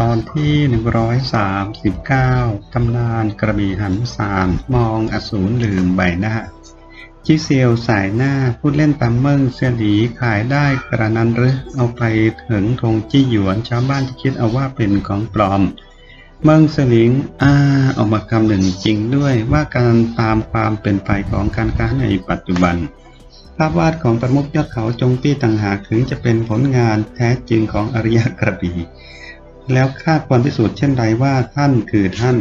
ตอนที่ 139 ตำนานกระบี่หันสามมองอสูรลืมใบหน้าจิเซียวสายหน้าพูดเล่นตามเมิ่งเสียดีขายได้กระนั้นหรือเอาไปถึงธงจี้หยวนชาวบ้านที่คิดเอาว่าเป็นของปลอม เมืองสลิงอ้าออกมาคำหนึ่งจริงด้วยว่าการตามความเป็นไปของการค้าในปัจจุบันภาพวาดของประมุขยอดเขาจงปี้ต่างหากถึงจะเป็นผลงานแท้จริงของอริยกระบี่ แล้วคาดควรพิสูจน์เช่นไรว่าท่านคือท่าน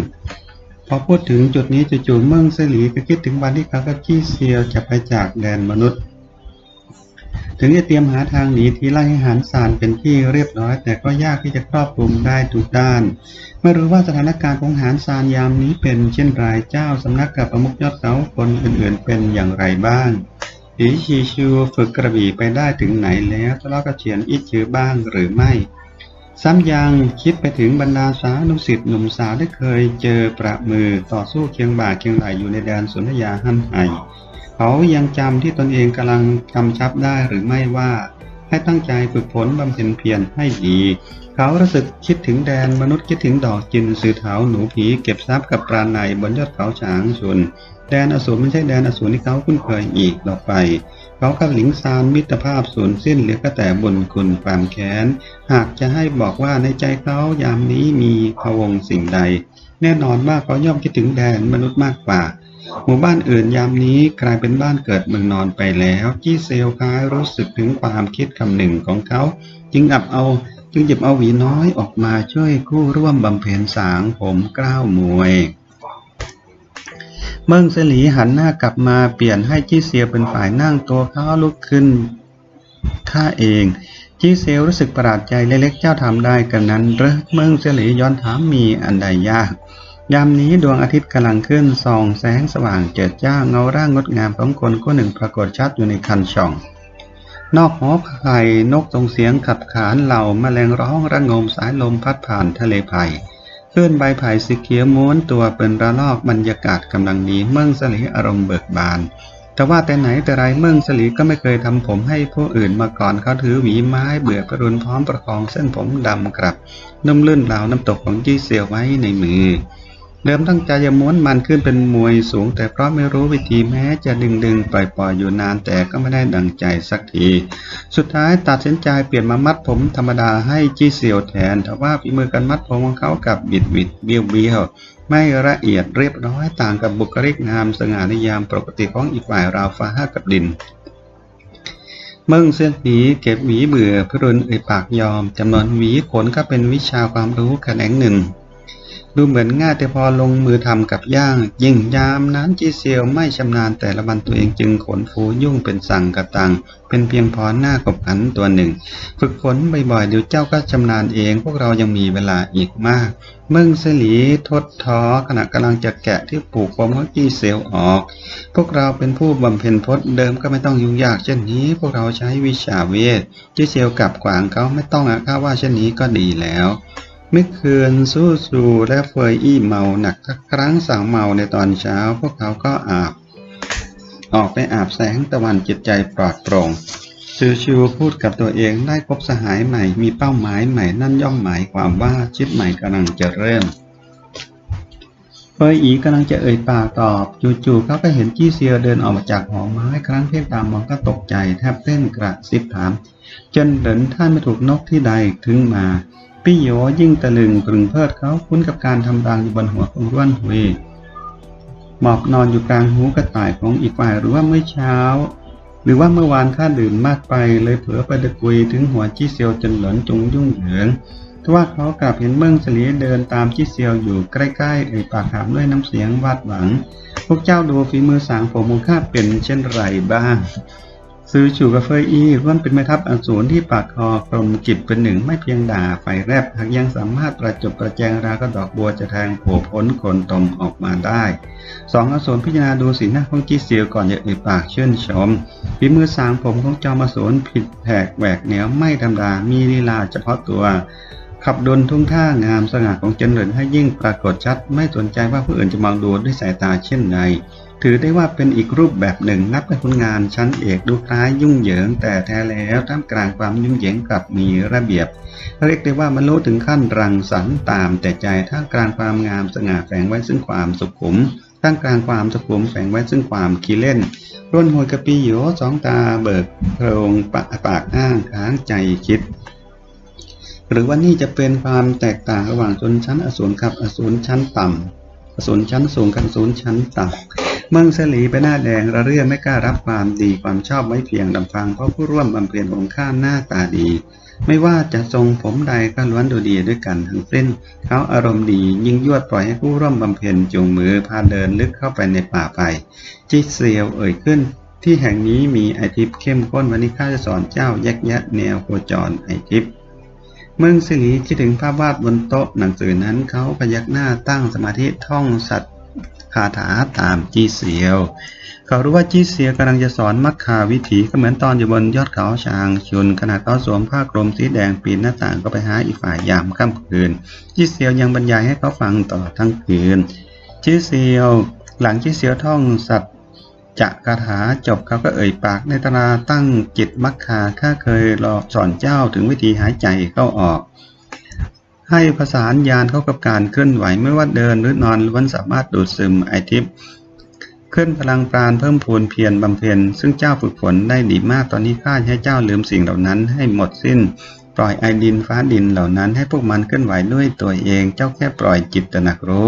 พอพูดถึงจุดนี้จู่ๆเมืองเสลีก็คิดถึงวันที่เขากับจี้เซียวจะไปจากแดนมนุษย์ ถึงจะเตรียมหาทางหนีทีไล่ให้หารสารเป็นที่เรียบร้อย แต่ก็ยากที่จะครอบคลุมได้ทุกด้าน ไม่รู้ว่าสถานการณ์ของหารสารยามนี้เป็นเช่นไรเจ้าสำนักกับประมุขยอดเขาคนอื่นๆ เป็นอย่างไรบ้างผีชีชูฝึกกระบี่ไปได้ถึงไหนแล้วทะเลาะกับเฉียนอิจือบ้างหรือไม่ ซ้ำยังคิดไปถึงบรรดาสานุสิทธิ์หนุ่มสาวที่เคยเจอประมือต่อสู้เคียงบ่าเคียงไหลอยู่ในแดนสนธยาหันไห่เขายังจำที่ตนเองกำลังกำชับได้หรือไม่ว่าให้ตั้งใจฝึกฝนบำเพ็ญเพียรให้ดีเขารู้สึกคิดถึงแดนมนุษย์คิดถึงดอกจินสือเถาหนูผีเก็บทรัพย์กับปราณในบนยอดเขาฉางชนแดนอสูรไม่ใช่แดนอสูรที่เขาคุ้นเคยอีกต่อไป เขากับหลิงซานมิตรภาพสูญสิ้นเหลือก็แต่บุญคุณความแค้น หากจะให้บอกว่าในใจเขายามนี้มีพวงสิ่งใด แน่นอนว่าเขาย่อมคิดถึงแดนมนุษย์มากกว่า หมู่บ้านอื่นยามนี้กลายเป็นบ้านเกิดเมืองนอนไปแล้วจี้เซลคล้ายรู้สึกถึงความคิดคำหนึ่งของเขา จึงอับเอาจึงหยิบเอาหวีน้อยออกมาช่วยคู่ร่วมบำเพ็ญสางผมกล้าวมวย เมืองเสลีหันหน้ากลับมาเปลี่ยนให้จี้เซียวเป็นฝ่ายนั่งตัวเขาลุกขึ้นข้าเอง จี้เซียวรู้สึกประหลาดใจเล็กๆเจ้าทำได้กันนั้นหรือเมืองเสลีย้อนถามมีอันใดยากยามนี้ดวงอาทิตย์กำลังขึ้นส่องแสงสว่างเจิดจ้าเงาร่างงดงามของคนคนหนึ่งปรากฏชัดอยู่ในคันช่อง นอกหอไผ่นกส่งเสียงขับขานเหล่าแมลงร้องระงมสายลมพัดผ่านทะเลไผ่ คลื่นใบไผ่สีเขียวม้วนตัวเป็นระลอกบรรยากาศกำลังดีเมืองสลีอารมณ์เบิกบาน แต่ว่าแต่ไหนแต่ไรเมืองสลีก็ไม่เคยทำผมให้ผู้อื่นมาก่อนเขาถือหวีไม้เบื่อกระรุนพร้อมประคองเส้นผมดำกลับนุ่มลื่นราวน้ำตกของจี้เซียวไว้ในมือ เดิมตั้งใจจะม้วนมันขึ้นเป็นมวยสูง แต่เพราะไม่รู้วิธีแม้จะดึงดึงปล่อยปล่อยอยู่นานแต่ก็ไม่ได้ดังใจสักที สุดท้ายตัดสินใจเปลี่ยนมามัดผมธรรมดาให้จี้เซียวแทนแต่ว่าฝีมือการมัดผมของเขากับบิดบิดเบี้ยวเบี้ยวไม่ละเอียดเรียบร้อยต่างกับบุคลิกงามสง่าในยามปกติของอีกฝ่ายราวฟ้ากับดินเมืองเส้นหวีเก็บหวีเบื่อพรุนเอ่ยปากยอมจำนวนหวีขนก็เป็นวิชาความรู้แขนงหนึ่ง ดูเหมือนง่ายแต่พอลงมือทำกับย่าง ยิ่งยามนั้นจีเซียวไม่ชำนาญแต่ละวันตัวเองจึงขนฟูยุ่งเป็นสั่งกระตัง เป็นเพียงพอหน้ากบขันตัวหนึ่ง ฝึกฝนบ่อยๆเดี๋ยวเจ้าก็ชำนาญเอง พวกเรายังมีเวลาอีกมากเมืองสลีทดท้อขณะกำลังจะแกะที่ปลูกผมของจีเซียวออก พวกเราเป็นผู้บำเพ็ญพจน์เดิมก็ไม่ต้องยุ่งยากเช่นนี้ พวกเราใช้วิชาเวทจีเซียวกับขวางเขาไม่ต้องอะข้าว่าเช่นนี้ก็ดีแล้ว มื่อคืนสู้ซูและเฟยอี้เมาหนักสักครั้งสาวเมาในตอนเช้า พวกเขาก็อาบ ออกไปอาบแสงตะวันจิตใจปลอดโปร่งซูชูพูดกับตัวเองได้พบสหายใหม่มีเป้าหมายใหม่นั่นย่อมหมายความว่าชีวิตใหม่กำลังจะเริ่มเฟยอีกำลังจะเอ่ยปากตอบจู่ๆเขาก็เห็นจี้เซียวเดินออกมาจากหอไม้ครั้งเพ่งตามมองก็ตกใจแทบเต้นกระซิบถาม จนเหลินท่านไม่ถูกนกที่ใดถึงมา พี่โยยิ่งตะลึงปรึงเพลิดเขาคุ้นกับการทำรังอยู่บนหัวของร่วนหุยหมอบนอนอยู่กลางหูกระต่ายของอีกฝ่ายหรือว่าเมื่อเช้า หรือว่าเมื่อวานข้าดื่มมากไปเลยเผลอไปตะกุยถึงหัวจี้เซียวจนหลอนจงยุ่งเหยิงทว่าเขากลับเห็นเมืองเสลีเดินตามจี้เซียวอยู่ใกล้ๆเอ่ยปากถามด้วยน้ำเสียงวาดหวัง พวกเจ้าดูฝีมือสางผมของข้าเป็นเช่นไรบ้าง ซื้อฉูกับเฟยอีร่วนเป็นแม่ทัพอสูรที่ปากคอกลมจิบเป็นหนึ่งไม่เพียงด่าไฟแรบหากยังสามารถประจบประแจงราวก็ดอกบัวจะแทงโผล่พ้นโคนตมออกมาได้สองอสูรพิจารณาดูสีหน้าของจีเซียวก่อนจะเอ่ยปากเชื่นชมฝีมือสางผมของจอมอสูรผิดแผกแหวกแนวไม่ธรรมดามีลีลาเฉพาะตัวขับดนทุ่งท่างามสง่าของเจนเหรินให้ยิ่งปรากฏชัด ไม่สนใจว่าผู้อื่นจะมองดูด้วยสายตาเช่นใด ถือได้ว่าเป็นอีกรูปแบบหนึ่งนับเป็นผลงานชั้นเอกดูคล้ายยุ่งเหยิง แต่แท้แล้วท่ามกลางความยุ่งเหยิงกลับมีระเบียบ เรียกได้ว่าบรรลุถึงขั้นรังสรรค์ตามแต่ใจท่ามกลางความงามสง่าแฝงไว้ซึ่งความสุขุมท่ามกลางความสุขุมแฝงไว้ซึ่งความขี้เล่นร่วนหัวกระปีโยสองตาเบิกโพรงปากปากอ้างค้างใจคิด หรือว่านี่จะเป็นความแตกต่างระหว่างชนชั้นอสูรกับอสูรชั้นต่ำอสูรชั้นสูงกับอสูรชั้นต่ำ เมืองสลีไปหน้าแดงระเรื่อไม่กล้ารับความดีความชอบไว้เพียงลำพังเพราะผู้ร่วมบำเพ็ญของข้าหน้าตาดี ไม่ว่าจะทรงผมใดก็ล้วนดูดีด้วยกันทั้งสิ้น เขาอารมณ์ดียิ่งยวดปล่อยให้ผู้ร่วมบำเพ็ญจูงมือพาเดินลึกเข้าไปในป่าไปจิเซียวเอ่ยขึ้น ที่แห่งนี้มีไอทิพย์เข้มข้นวันนี้ข้าจะสอนเจ้าแยกแยะแนวโคจรไอทิพย์เมืองสิริคิดถึงภาพวาดบนโต๊ะหนังสือนั้นเขาพยักหน้าตั้งสมาธิท่องสัตว์ คาถาตามจี้เซียวเขารู้ว่าจี้เซียวกำลังจะสอนมัคคาวิถีก็เหมือนตอนอยู่บนยอดเขาชางชุนขณะเขาสวมผ้ากลมสีแดงปีนหน้าต่างก็ไปหาอีกฝ่ายยามค่ำคืนจี้เซียวยังบรรยายให้เขาฟังตลอทั้งคืนจี้เซียวหลังจี้เซียวท่องสัตว์จะคาถาจบเขาก็เอ่ยปากในตราตั้งจิตมัคคาข้าเคยรอสอนเจ้าถึงวิธีหายใจเข้าออก ให้ผสานยานเข้ากับการเคลื่อนไหวไม่ว่าเดินหรือนอนล้วนสามารถดูดซึมไอทิพย์ขึ้นพลังปราณเพิ่มพูนเพียรบำเพ็ญซึ่งเจ้าฝึกฝนได้ดีมากตอนนี้ข้าให้เจ้าลืมสิ่งเหล่านั้นให้หมดสิ้น ปล่อยไอดินฟ้าดินเหล่านั้นให้พวกมันเคลื่อนไหวด้วยตัวเอง เจ้าแค่ปล่อยจิตตระหนักรู้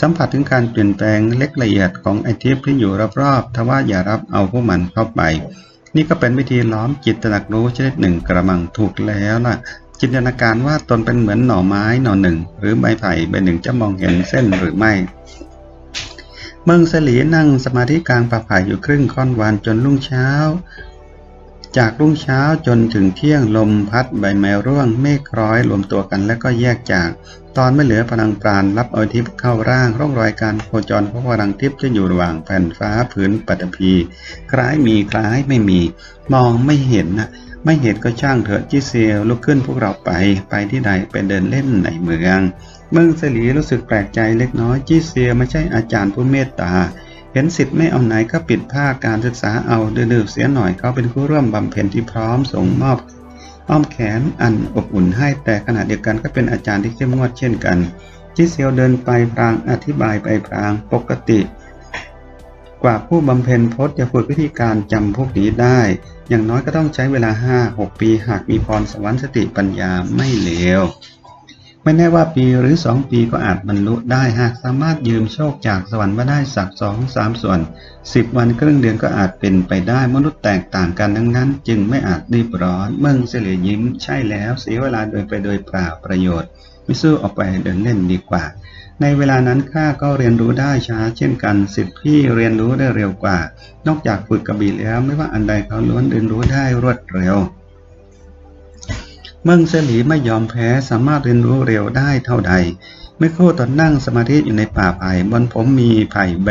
สัมผัสถึงการเปลี่ยนแปลงเล็กละเอียดของไอทิพย์ที่อยู่รอบๆทว่าอย่ารับเอาพวกมันเข้าไป นี่ก็เป็นวิธีล้อมจิตตระหนักรู้ชนิดหนึ่งกระมังถูกแล้วล่ะ จินตนาการว่าตนเป็นเหมือนหน่อไม้หน่อหนึ่ง หรือใบไผ่ใบหนึ่งจะมองเห็นเส้นหรือไม่ เมืองสลีนั่งสมาธิกลางป่าไผ่อยู่ครึ่งค่อนวันจนรุ่งเช้า จากรุ่งเช้าจนถึงเที่ยงลมพัดใบไม้ร่วงเมฆคล้อยรวมตัวกันแล้วก็แยกจาก ตอนไม่เหลือพลังปราณรับเอาทิพย์เข้าร่างร่องรอยการโคจรของพลังทิพย์จะอยู่ระหว่างแผ่นฟ้าผืนปฐพีคล้ายมีคล้ายไม่มี มองไม่เห็นนะ ไม่เห็นก็ช่างเถอะจิเซียวลุกขึ้นพวกเราไป ไปที่ใดไปเดินเล่นในเมือง เมืองสลีรู้สึกแปลกใจเล็กน้อยจิเซียไม่ใช่อาจารย์ผู้เมตตา เห็นสิทธิ์ไม่เอาไหนก็ปิดผ้าการศึกษาเอาดื้อเสียหน่อยเขาเป็นผู้ร่วมบำเพ็ญที่พร้อมส่งมอบ อ้อมแขนอันอบอุ่นให้แต่ขณะเดียวกันก็เป็นอาจารย์ที่เข้มงวดเช่นกันจิเซียวเดินไปพรางอธิบายไปพรางปกติ กว่าผู้บำเพ็ญพจน์จะฝึกวิธีการจำพวกนี้ได้ อย่างน้อยก็ต้องใช้เวลา 5-6 ปีหากมีพรสวรรค์สติปัญญาไม่เลวไม่แน่ว่าปีหรือสองปีก็อาจบรรลุได้หากสามารถยืมโชคจากสวรรค์มาได้สักสองสามส่วนสิบวันครึ่งเดือนก็อาจเป็นไปได้มนุษย์แตกต่างกันทั้งนั้น จึงไม่อาจรีบร้อนเมืองเสลียยิ้ม ใช่แล้วเสียเวลาโดยไปโดยเปล่าประโยชน์ ไม่สู้ออกไปเดินเล่นดีกว่า ในเวลานั้นข้าก็เรียนรู้ได้ช้าเช่นกันสิทธิพี่เรียนรู้ได้เร็วกว่า นอกจากฝึกกระบี่แล้วไม่ว่าอันใดเขาล้วนเรียนรู้ได้รวดเร็ว เมืองเสลีไม่ยอมแพ้สามารถเรียนรู้เร็วได้เท่าใดเมื่อครู่ตอนนั่งสมาธิอยู่ในป่าไผ่บนผมมีไผ่ใบ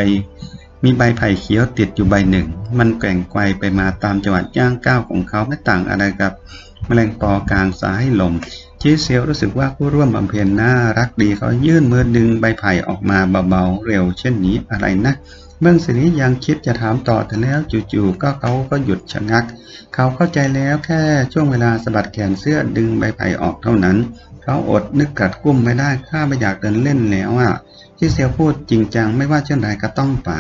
มีใบไผ่เขียวติดอยู่ใบหนึ่ง มันแกว่งไกวไปมาตามจังหวะย่างก้าวของเขาไม่ต่างอะไรกับ แมลงปอกลางสายลม จีเซียวรู้สึกว่าผู้ร่วมบำเพ็ญน่ารักดีเขายื่นมือดึงใบไผ่ออกมาเบาๆเร็วเช่นนี้อะไรนะเมืองสิริยังคิดจะถามต่อแต่แล้วจู่ๆก็เขาก็หยุดชะงัก เขาเข้าใจแล้วแค่ช่วงเวลาสะบัดแขนเสื้อดึงใบไผ่ออกเท่านั้น เขาอดนึกกัดกุ้มไม่ได้ข้าไม่อยากเดินเล่นแล้วอะที่เซียวพูดจริงจังไม่ว่าเช่นไรก็ต้องไป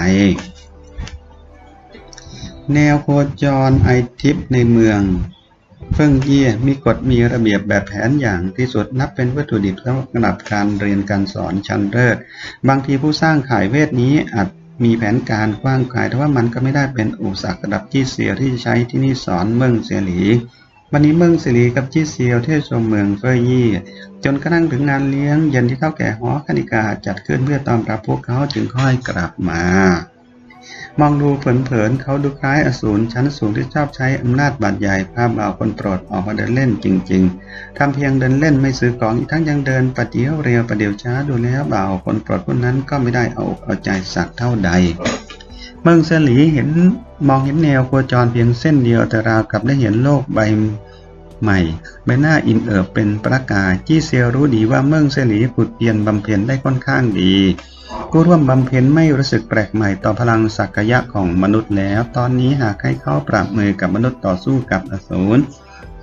แนวโคจรไอทิพในเมือง เฟิ่งเย่มีกฎมีระเบียบแบบแผนอย่างที่สุดนับเป็นวัตถุดิบสำหรับการเรียนการสอนชั้นเลิศบางทีผู้สร้างขายเวทนี้อาจมีแผนการกว้างไกลแต่ว่ามันก็ไม่ได้เป็นอุปสรรคระดับจี้เซียวที่จะใช้ที่นี่สอนเมืองเสียหลีวันนี้เมืองเสียหลีกับจี้เซียวเที่ยวชมเมืองเฟยยี่จนกระทั่งถึงงานเลี้ยงเย็นที่เท่าแก่หอคณิกาจัดขึ้นเพื่อตอนรับพวกเขาจึงค่อยกลับมา มองดูเผินๆเขาดูคล้ายอสูรชั้นสูงที่ชอบใช้อำนาจบาดใหญ่พาบ่าวคนโปรดออกมาเดินเล่นจริง ๆทำเพียงเดินเล่นไม่ซื้อของอีกทั้งยังเดินประเดียวเร็วประเดียวช้าดูแล้วบ่าวคนโปรดคนนั้นก็ไม่ได้เอาอกเอาใจสักเท่าใดเมืองเซหลีเห็นมองเห็นแนวโคจรเพียงเส้นเดียวแต่ราวกับได้เห็นโลกใบ ใหม่ ใบหน้าอินเอิบเป็นประกายจี้เซียรู้ดีว่าเมืองเสลีผุดเพียนบำเพ็ญได้ค่อนข้างดีผู้ร่วมบำเพ็ญไม่รู้สึกแปลกใหม่ต่อพลังศักยะของมนุษย์แล้ว ตอนนี้หากให้เขาปรับมือกับมนุษย์ต่อสู้กับอสูร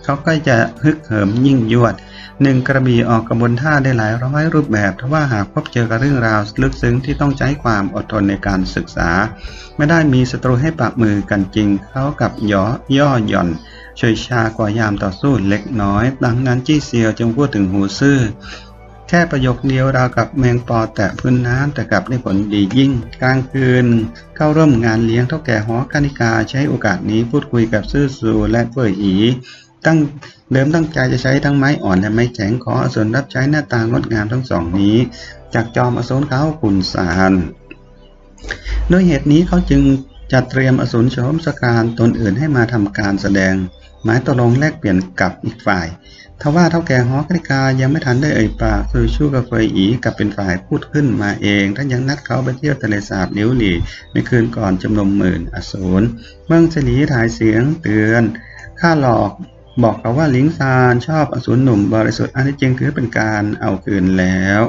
เขาก็จะฮึกเหิมยิ่งยวดหนึ่งกระบี่ออกกระบวนท่าได้หลายร้อยรูปแบบทว่าหากพบเจอกับเรื่องราวลึกซึ้งที่ต้องใช้ความอดทนในการศึกษา ไม่ได้มีศัตรูให้ปรับมือกันจริงเขากับย่อย่อหย่อน ช่วยชากว่ายามต่อสู้เล็กน้อย ดังนั้นจี้เซียวจึงพูดถึงหูซื่อ แค่ประโยคเดียวราวกับแมงปอแตะพื้นน้ำแต่กลับได้ผลดียิ่ง กลางคืน เข้าร่วมงานเลี้ยงเท่าแก่หอกานิกาใช้โอกาสนี้พูดคุยกับซื่อซูและเฟื่ออีตั้งเดิมตั้งใจจะใช้ทั้งไม้อ่อนและไม้แข็งขออสูรรับใช้หน้าตางดงามทั้งสองนี้ จากจอมอสูรเขาขุนสารด้วยเหตุนี้เขาจึงจัดเตรียมอสูรโฉมสการตนอื่นให้มาทำการแสดง หมายตกลงแลกเปลี่ยนกับอีกฝ่าย ทว่าเท่าแก่หอกริกายังไม่ทันได้เอ่ยปากคือชูกับเฟยอีกับเป็นฝ่ายพูดขึ้นมาเองท่านยังนัดเขาไปเที่ยวทะเลสาบลิวหลีในคืนก่อนจำนวนหมื่นอสูรเมืองฉลีถ่ายเสียงเตือนข้าหลอกบอกเขาว่าลิงซานชอบอสูรหนุ่มบริสุทธิ์อันที่จริงถือเป็นการเอาคืนแล้ว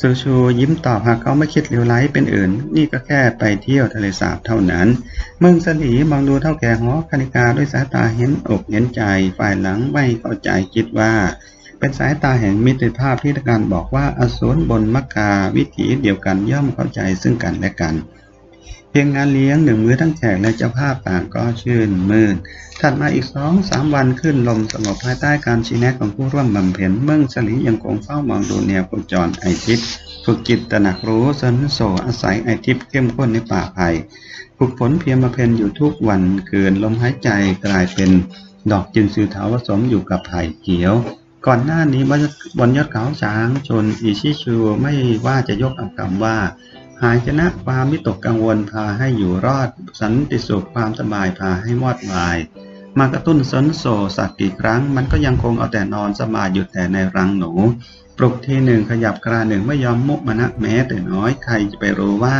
ซูชูยิ้มตอบหากเขาไม่คิดเลวร้ายเป็นอื่น นี่ก็แค่ไปเที่ยวทะเลสาบเท่านั้น เมืองสลีมองดูเท่าแก่หอคณิกาด้วยสายตาเห็นอกเห็นใจ ฝ่ายหลังไม่เข้าใจคิดว่า เป็นสายตาแห่งมิตรภาพที่ต้องการบอกว่าอสูรบนมักกาวิถีเดียวกันย่อมเข้าใจซึ่งกันและกัน พียงงานเลี้ยงหนึ่งมือทั้งแขกและเจ้าภาพต่างก็ชื่นมื่น ถัดมาอีกสองสามวันขึ้นลมสงบภายใต้การชี้แนะของผู้ร่วมบำเพ็ญเมืองสลียังคงเฝ้ามองดูแนวโคจรไอทิพย์ฝึกจิตตระหนักรู้สนโสอาศัยไอทิพย์เข้มข้นในป่าไผ่ฝึกฝนเพียรมาเพนอยู่ทุกวันเกินลมหายใจกลายเป็นดอกจินสือเถาผสมอยู่กับไผ่เขียว ก่อนหน้านี้บนยอดเขาช้างชนอิชิชูไม่ว่าจะยกอักรรมว่า หายชนะความมิตกกังวลพาให้อยู่รอด สันติสุขความสบายพาให้มอดวาย มากระตุ้นสนโซสักกี่ครั้ง มันก็ยังคงเอาแต่นอนสบายอยู่แต่ในรังหนู ปลุกทีหนึ่งขยับกระหนึ่งไม่ยอมมุกมณะแม้แต่น้อยใครจะไปรู้ว่า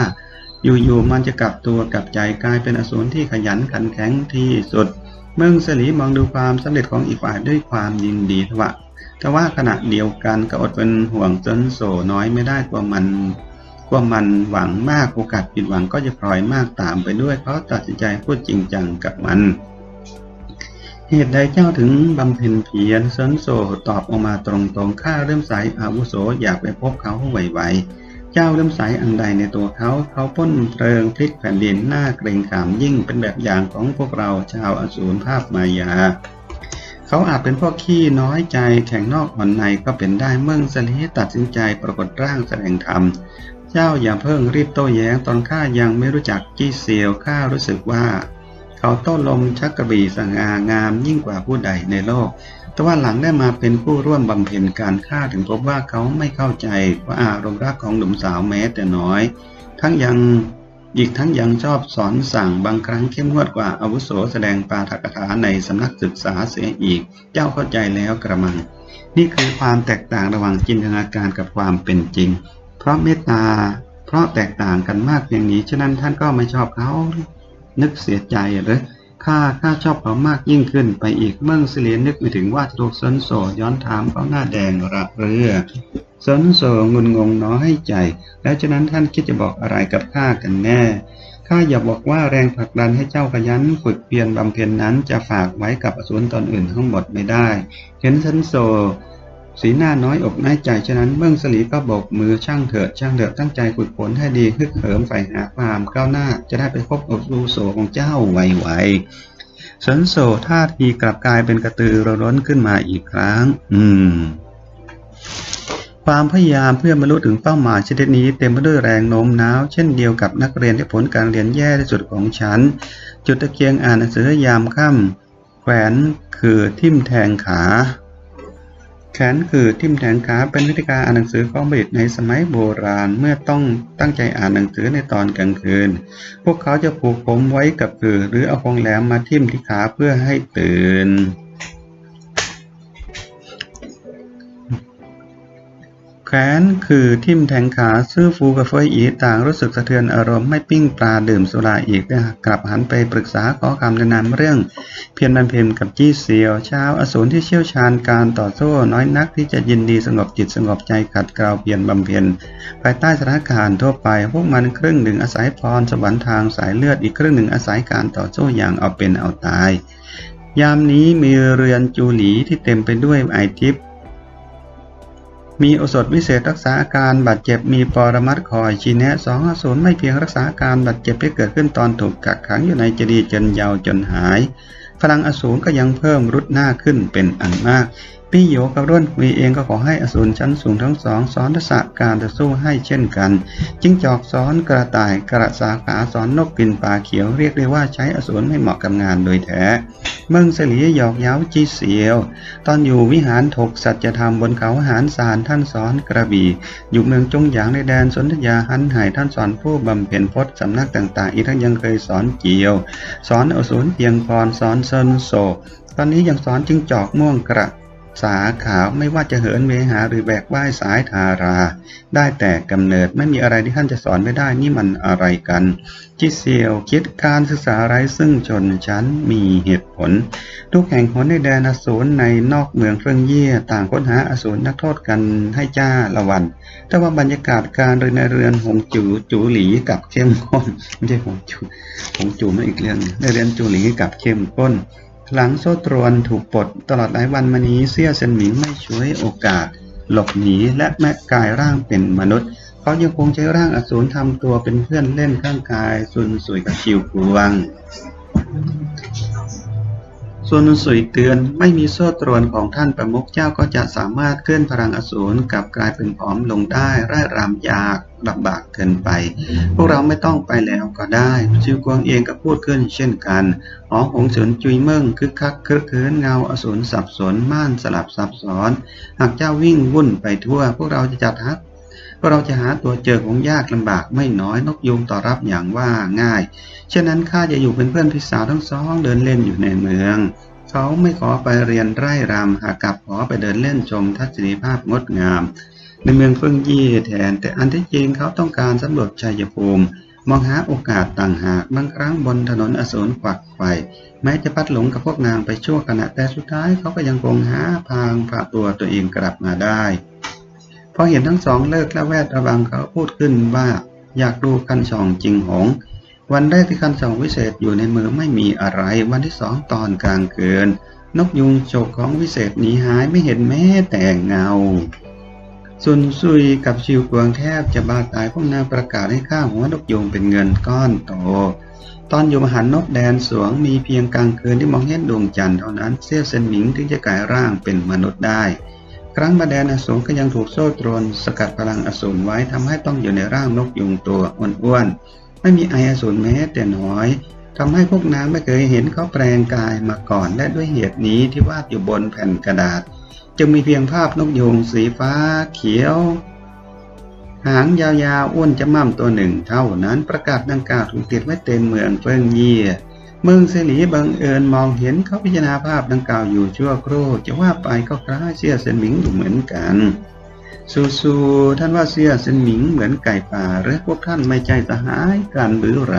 อยู่ๆมันจะกลับตัวกลับใจกลายเป็นอสูรที่ขยันขันแข็งที่สุดเมืองสลีมองดูความสำเร็จของอีกฝ่ายด้วยความยินดีทว่าแต่ว่าขณะเดียวกันก็อดเป็นห่วงจนโซน้อยไม่ได้กว่ามัน ว่ามันหวังมากโอกาสผิดหวังก็จะพลอยมากตามไปด้วยเขาตัดสินใจพูดจริงจังกับมัน เหตุใดเจ้าถึงบำเพ็ญเพียรเซนโซตอบออกมาตรงๆข้าเริ่มสายอาวุโสอยากไปพบเขาไวๆเจ้าเริ่มสายอันใดในตัวเขาเขาพ้นเพลิงพลิกแผ่นดินหน้าเกรงขามยิ่งเป็นแบบอย่างของพวกเราชาวอสูรภาพมายาเขาอาจเป็นพวกขี้น้อยใจแข็งนอกอ่อนในก็เป็นได้เมื่อสลีตัดสินใจปรากฏร่างแสดงธรรม เจ้าอย่าเพิ่งรีบโต้แย้งตอนข้ายังไม่รู้จักจี้เซียวข้ารู้สึกว่า เขาโต้ลมชักกระบี่สง่างามยิ่งกว่าผู้ใดในโลก แต่ว่าหลังได้มาเป็นผู้ร่วมบำเพ็ญการฆ่าถึงพบว่าเขาไม่เข้าใจว่าอารมณ์รักของหนุ่มสาวแม้แต่น้อย ทั้งยังอีกทั้งยังชอบสอนสั่งบางครั้งเข้มงวดกว่าอาวุโสแสดงปาฐกถาในสำนักศึกษาเสียอีก เจ้าเข้าใจแล้วกระมัง นี่คือความแตกต่างระหว่างจินตนาการกับความเป็นจริง เพราะเมตตา เพราะแตกต่างกันมากอย่างนี้ ฉะนั้นท่านก็ไม่ชอบเขา นึกเสียใจหรือข้าข้าชอบเขามากยิ่งขึ้นไปอีกเมื่อเสลียนึกไปถึงว่าจะถูกสนโสย้อนถามเขาหน้าแดงระเรือสนโสงุนงงน้อให้ใจ แล้วฉะนั้นท่านคิดจะบอกอะไรกับข้ากันแน่ข้าอย่าบอกว่าแรงผลักดันให้เจ้าขยันฝึกเพียรบำเพ็ญนั้นจะฝากไว้กับอสูรตนอื่นทั้งหมดไม่ได้ เห็นสันโซ สีหน้าน้อยอกน้อยใจฉะนั้นเบื้องสลีก็โบกมือช่างเถิดช่างเถิดตั้งใจฝึกฝนให้ดีฮึกเหิมใฝ่หาความก้าวหน้าจะได้ไปพบอบรูโสของเจ้าไวๆสันโซท่าทีกลับกลายเป็นกระตือรือร้นขึ้นมาอีกครั้ง อืมความพยายามเพื่อบรรลุถึงเป้าหมายชนิดนี้เต็มไปด้วยแรงโน้มน้าว เช่นเดียวกับนักเรียนที่ผลการเรียนแย่ที่สุดของฉัน จุดตะเกียงอ่านหนังสือยามค่ำแขวนคือทิ่มแทงขา แขนคือทิ่มแทงขาเป็นวิธีการอ่านหนังสือของบริตในสมัยโบราณเมื่อต้องตั้งใจอ่านหนังสือในตอนกลางคืน พวกเขาจะผูกผมไว้กับคือหรือเอาของแหลมมาทิ่มที่ขาเพื่อให้ตื่น แขนคือทิ่มแทงขาซื่อฟูกับเฟยอีต่างรู้สึกสะเทือนอารมณ์ไม่ปิ้งปลาดื่มสุราอีกได้กลับหันไปปรึกษาขอคำแนะนำเรื่อง เพียรบันเพนกับจี้เซียวชาวอสูรที่เชี่ยวชาญการต่อสู้น้อยนักที่จะยินดีสงบจิตสงบใจขัดเกลาเพียรบำเพ็ญภายใต้สถานการณ์ทั่วไป พวกมันครึ่งหนึ่งอาศัยพรสวรรค์ทางสายเลือดอีกครึ่งหนึ่งอาศัยการต่อสู้อย่างเอาเป็นเอาตายยามนี้มีเรือนจูหลีที่เต็มไปด้วยไอทิพ มีโอสถวิเศษรักษาอาการบาดเจ็บมีปรมัดคอยชีแนะสองศูนย์ไม่เพียงรักษาอาการบาดเจ็บที่เกิดขึ้นตอนถูกกักขังอยู่ในเจดีย์จนยาวจนหาย พลังอสูรก็ยังเพิ่มรุดหน้าขึ้นเป็นอันมาก พี่โยกับร่วนคุยเองก็ขอให้อสูรชั้นสูงทั้งสองสอนทักษะการต่อสู้ให้เช่นกัน จิ้งจอกสอนกระต่ายกระสาขาสอนนกกินปลาเขียวเรียกได้ว่าใช้อสูรไม่เหมาะกับงานโดยแท้เมืองเสลีหยอกเย้าจีเสียว ตอนอยู่วิหารถกสัจธรรมบนเขาหารสารท่านสอนกระบี่ อยู่เมืองจงหยางในแดนสนธยาหันหายท่านสอนผู้บำเพ็ญพจน์สำนักต่างๆ อีกทั้งยังเคยสอนเจียว สอนอสูรเพียงพรสอนเซนโศตอนนี้ยังสอนจิ้งจอกม่วงกระ สาขาวไม่ว่าจะเหินเวหาหรือแบกว่ายสายทารา ได้แต่กำเนิดไม่มีอะไรที่ท่านจะสอนไม่ได้นี่มันอะไรกัน จิเซียวคิดการศึกษาไร้ซึ่งชนชั้นมีเหตุผล ทุกแห่งหนในแดนอสูรในนอกเมืองเฟื่องเย่ต่างค้นหาอสูรนักโทษกันให้จ้าละวัน แต่ว่าบรรยากาศการเรือนในเรือนหงจูจูหลีกับเข้มข้นไม่ใช่หงจูหงจูไม่อีกเรื่องในเรือนจูหลีกับเข้มข้น หลังโซ่ตรวนถูกปลดตลอดหลายวันมานี้เซี่ยเซินหมิงไม่ช่วยโอกาส หลบหนีและแม้กายร่างเป็นมนุษย์ เขายังคงใช้ร่างอสูรทำตัวเป็นเพื่อนเล่นข้างกายซุนสุยกับชิวกวงส่วนนุนสุยเตือนไม่มีโซ่ตรวนของท่านประมุขเจ้าก็จะสามารถเคลื่อนพลังอสูรกลับกลายเป็นผอมลงได้ร่ายรำยาก ลำบากเกินไป พวกเราไม่ต้องไปแล้วก็ได้ชิวกวงเองก็พูดขึ้นเช่นกันหอหงเฉินจุยเมิ่งคึกคักคลึกครื้นเงาอสูรสับสนม่านสลับซับซ้อน หากเจ้าวิ่งวุ่นไปทั่ว พวกเราจะจัดฮักพวกเราจะหาตัวเจอของยากลำบากไม่น้อยนกยูงต่อรับอย่างว่าง่ายฉะนั้นข้าจะอยู่เป็นเพื่อนพี่สาวทั้งสองเดินเล่นอยู่ในเมืองเขาไม่ขอไปเรียนไร่รำหากกลับขอไปเดินเล่นชมทัศนียภาพงดงาม ในเมืองเฟิงยี่แทน แต่อันที่จริงเขาต้องการสำรวจชัยภูมิ มองหาโอกาสต่างหากบางครั้งบนถนนอสูรขวักไขวแม้จะพัดหลงกับพวกนางไปชั่วขณะแต่สุดท้ายเขาก็ยังคงหาทางพาตัวตัวเองกลับมาได้พอเห็นทั้งสองเลิกและแวดระวังเขาพูดขึ้นว่า อยากดูคันช่องจริงหงวันแรกที่คันช่องวิเศษอยู่ในมือไม่มีอะไร วันที่สองตอนกลางคืนนกยุงโฉกของวิเศษหนีหายไม่เห็นแม้แต่เงา ซุนซุยกับชิวกวงแทบจะบาตายพวกนางประกาศให้ข้าหัวนกยุงเป็นเงินก้อนโต ตอนอยู่มหันนกแดนสวงมีเพียงกลางคืนที่มองเห็นดวงจันทร์เท่านั้นเซี่ยเซนหมิงถึงจะกลายร่างเป็นมนุษย์ได้ ครั้งมาแดนอสูรก็ยังถูกโซ่ตรวนสกัดพลังอสูรไว้ทำให้ต้องอยู่ในร่างนกยุงตัวอ้วนๆไม่มีไออสูรแม้แต่น้อยทำให้พวกนางไม่เคยเห็นเขาแปลงกายมาก่อนและด้วยเหตุนี้ที่วาดอยู่บนแผ่นกระดาษ จึงมีเพียงภาพนกยูงสีฟ้าเขียว หางยาวๆอ้วนจะม่ำตัวหนึ่งเท่านั้นประกาศดังกล่าวถูกติดไว้เต็มเมืองเฟิงเยี่ยเมืองเสลีบังเอิญมองเห็นเขาพิจารณาภาพดังกล่าวอยู่ชั่วครู่จะว่าไปก็คล้ายเสียเซนหมิงอยู่เหมือนกันซูซูท่านว่าเสียเซนหมิงเหมือนไก่ป่าหรือพวกท่านไม่ใจสหายกันหรือไร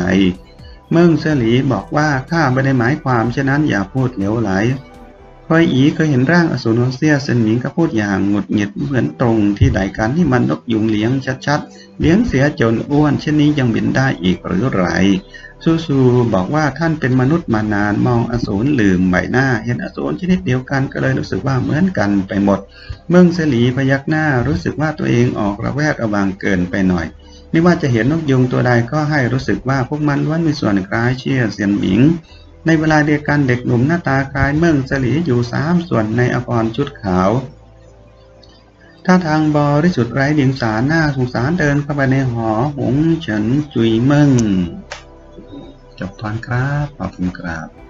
เมืองเสลีบอกว่าข้าไม่ได้หมายความฉะนั้นอย่าพูดเหลวไหล พอยอีเคยเห็นร่างอสูรของเซียเซนหมิงก็พูดอย่างหงุดหงิดเหมือนตรงที่ใดกันที่มันนกยุงเลี้ยงชัดๆ เลี้ยงเสียจนอ้วน เช่นนี้ยังบินได้อีกหรือไรซูซูบอกว่าท่านเป็นมนุษย์มานานมองอสูรลืมใบหน้า เห็นอสูรชนิดเดียวกันก็เลยรู้สึกว่าเหมือนกันไปหมด เมืองเสลีพยักหน้ารู้สึกว่าตัวเองออกระแวดระวังเกินไปหน่อย ไม่ว่าจะเห็นนกยุงตัวใดก็ให้รู้สึกว่าพวกมันล้วนมีส่วนคล้ายเชี่ยเซียนหมิง ในเวลาเดียวกันเด็กหนุ่มหน้าตาคล้ายเมืองสลีอยู่สามส่วนในอภรชุดขาวท่าทางบริสุทธิ์ไร้เดียงสาหน้าสงสารเดินเข้าไปในหอหงเฉินจุยเมิงจบตอนครับ ขอบคุณครับ